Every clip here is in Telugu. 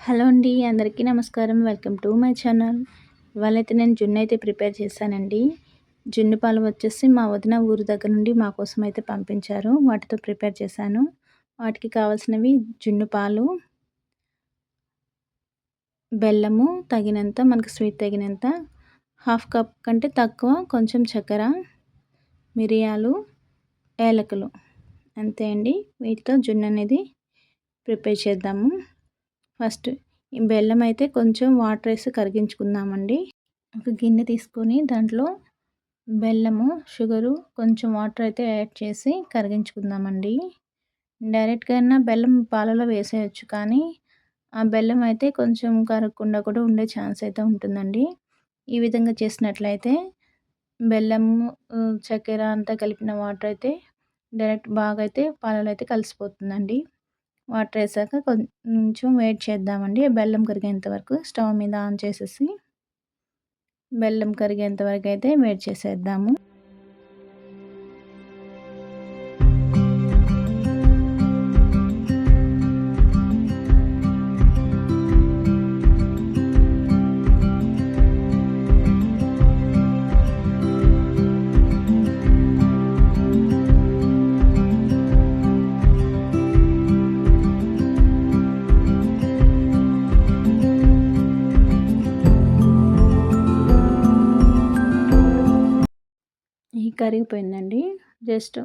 హలో అండి అందరికీ నమస్కారం. Welcome to my channel. ఇవాళైతే నేను జున్ను అయితే ప్రిపేర్ చేశానండి. జున్ను పాలు వచ్చేసి మా వదిన ఊరు దగ్గర నుండి మా కోసం అయితే పంపించారు. వాటితో ప్రిపేర్ చేశాను. వాటికి కావాల్సినవి జున్ను పాలు బెల్లము తగినంత మనకు స్వీట్ తగినంత హాఫ్ కప్ కంటే తక్కువ కొంచెం చక్కెర మిరియాలు ఏలకులు. అంతే అండి. వీటితో జున్ను అనేది ప్రిపేర్ చేద్దాము. ఫస్ట్ బెల్లం అయితే కొంచెం వాటర్ వేసి కరిగించుకుందామండి. ఒక గిన్నె తీసుకొని దాంట్లో బెల్లము షుగరు కొంచెం వాటర్ అయితే యాడ్ చేసి కరిగించుకుందామండి. డైరెక్ట్గా అయినా బెల్లం పాలలో వేసేయచ్చు కానీ ఆ బెల్లం అయితే కొంచెం కరగకుండా కూడా ఉండే ఛాన్స్ అయితే ఉంటుందండి. ఈ విధంగా చేసినట్లయితే బెల్లము చక్కెర అంతా కలిపిన వాటర్ అయితే డైరెక్ట్ బాగా అయితే పాలలో అయితే కలిసిపోతుందండి. వాటర్ వేసాక కొంచెం వెయిట్ చేద్దామండి. బెల్లం కరిగేంత వరకు స్టవ్ మీద ఆన్ చేసేసి బెల్లం కరిగేంత వరకు అయితే వెయిట్ చేసేద్దాము. కరిగిపోయిందండి. జస్ట్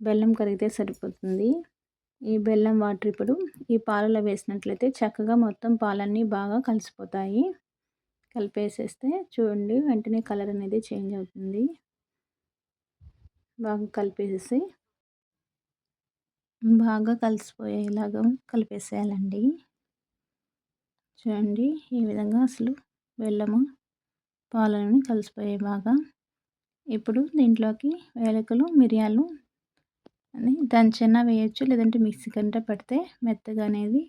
బెల్లం కరిగితే సరిపోతుంది. ఈ బెల్లం వాటర్ ఇప్పుడు ఈ పాలలో వేసినట్లయితే చక్కగా మొత్తం పాలన్నీ బాగా కలిసిపోతాయి. కలిపేసేస్తే చూడండి వెంటనే కలర్ అనేది చేంజ్ అవుతుంది. బాగా కలిపేసేసి బాగా కలిసిపోయేలాగా కలిపేసేయాలండి. చూడండి ఈ విధంగా అసలు బెల్లము పాలని కలిసిపోయే బాగా. ఇప్పుడు దీంట్లోకి వేలకలు మిరియాలు అని దంచైనా వేయచ్చు. లేదంటే మిక్సీ కంటే పెడితే మెత్తగా అనేది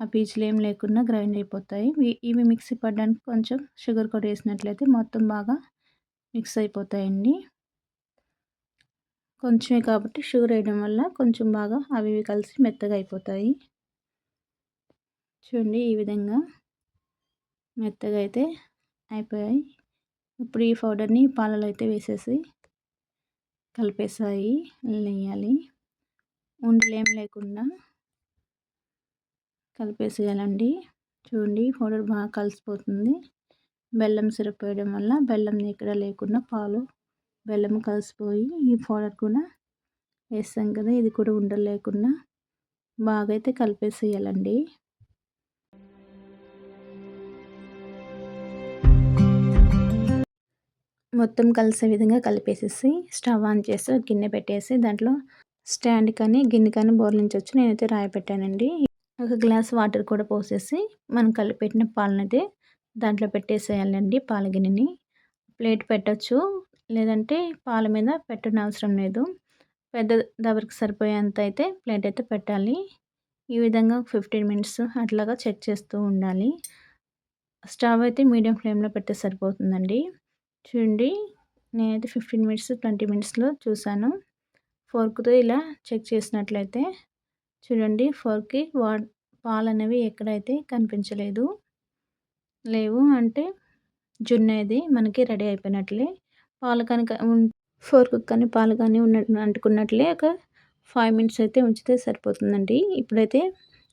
ఆ పీచులు ఏం లేకుండా గ్రైండ్ అయిపోతాయి. ఇవి మిక్సీ పడడానికి కొంచెం షుగర్ కూడా వేసినట్లయితే మొత్తం బాగా మిక్స్ అయిపోతాయండి. కొంచెమే కాబట్టి షుగర్ వేయడం వల్ల కొంచెం బాగా అవి ఇవి కలిసి మెత్తగా అయిపోతాయి. చూడండి ఈ విధంగా మెత్తగా అయితే అయిపోయాయి. ఇప్పుడు ఈ పౌడర్ని పాలలో అయితే వేసేసి కలిపేసాయి వేయాలి ఉండలు ఏం లేకుండా కలిపేసేయాలండి. చూడండి పౌడర్ బాగా కలిసిపోతుంది. బెల్లం సిరప్ వేయడం వల్ల బెల్లం ఎక్కడ లేకుండా పాలు బెల్లం కలిసిపోయి ఈ పౌడర్ కూడా వేస్తాం కదా ఇది కూడా ఉండలు లేకుండా బాగా అయితే కలిపేసేయాలండి. మొత్తం కలిసే విధంగా కలిపేసేసి స్టవ్ ఆన్ చేసి గిన్నె పెట్టేసి దాంట్లో స్టాండ్ కానీ గిన్నె కానీ బోర్లించవచ్చు నేనైతే రాయి పెట్టానండి ఒక గ్లాస్ వాటర్ కూడా పోసేసి మనం కలిపెట్టిన పాలనైతే దాంట్లో పెట్టేసేయాలండి పాల గిన్నెని. ప్లేట్ పెట్టచ్చు లేదంటే పాల మీద పెట్టడం అవసరం లేదు. పెద్ద దవరికి సరిపోయేంత అయితే ప్లేట్ అయితే పెట్టాలి. ఈ విధంగా ఫిఫ్టీన్ మినిట్స్ అట్లాగా చెక్ చేస్తూ ఉండాలి. స్టవ్ అయితే మీడియం ఫ్లేమ్లో పెడితే సరిపోతుందండి. చూడండి. నేనైతే ఫిఫ్టీన్ మినిట్స్ ట్వంటీ మినిట్స్లో చూశాను. ఫోర్క్తో ఇలా చెక్ చేసినట్లయితే చూడండి ఫోర్క్కి వా పాలు అనేవి ఎక్కడైతే కనిపించలేదు. లేవు అంటే జున్నేది మనకి రెడీ అయిపోయినట్లే. పాలు కనుక ఫోర్క్ కానీ పాలు కానీ ఉన్న అంటుకున్నట్లే ఒక ఫైవ్ మినిట్స్ అయితే ఉంచితే సరిపోతుందండి. ఇప్పుడైతే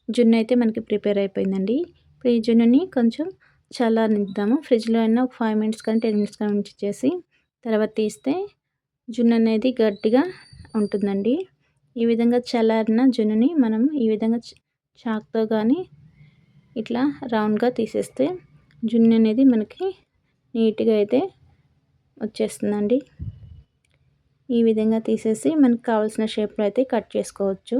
జున్ను అయితే మనకి ప్రిపేర్ అయిపోయిందండి. ఇప్పుడు ఈ జున్నుని కొంచెం చల్లారనిద్దాము. ఫ్రిడ్జ్లో అయినా ఒక ఫైవ్ మినిట్స్ కానీ టెన్ మినిట్స్ కానీ ఉంచేసి తర్వాత తీస్తే జున్ను అనేది గట్టిగా ఉంటుందండి. ఈ విధంగా చల్లారిన జున్నుని మనం ఈ విధంగా చాక్తో కానీ ఇట్లా రౌండ్గా తీసేస్తే జున్ను అనేది మనకి నీట్గా అయితే వచ్చేస్తుందండి. ఈ విధంగా తీసేసి మనకు కావాల్సిన షేప్లో అయితే కట్ చేసుకోవచ్చు.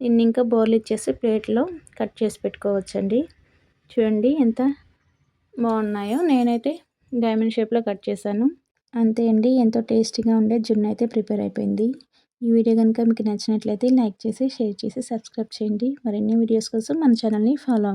దీన్ని ఇంకా బౌల్ ఇచ్చేసి ప్లేట్లో కట్ చేసి పెట్టుకోవచ్చండి. చూడండి ఎంత బాగున్నాయో? నేనైతే డైమండ్ షేప్లో కట్ చేశాను. అంతే అండి ఎంతో టేస్టీగా ఉండే జున్ను అయితే ప్రిపేర్ అయిపోయింది. ఈ వీడియో కనుక మీకు నచ్చినట్లయితే లైక్ చేసి షేర్ చేసి సబ్స్క్రైబ్ చేయండి. మరిన్ని వీడియోస్ కోసం మన ఛానల్ని ఫాలో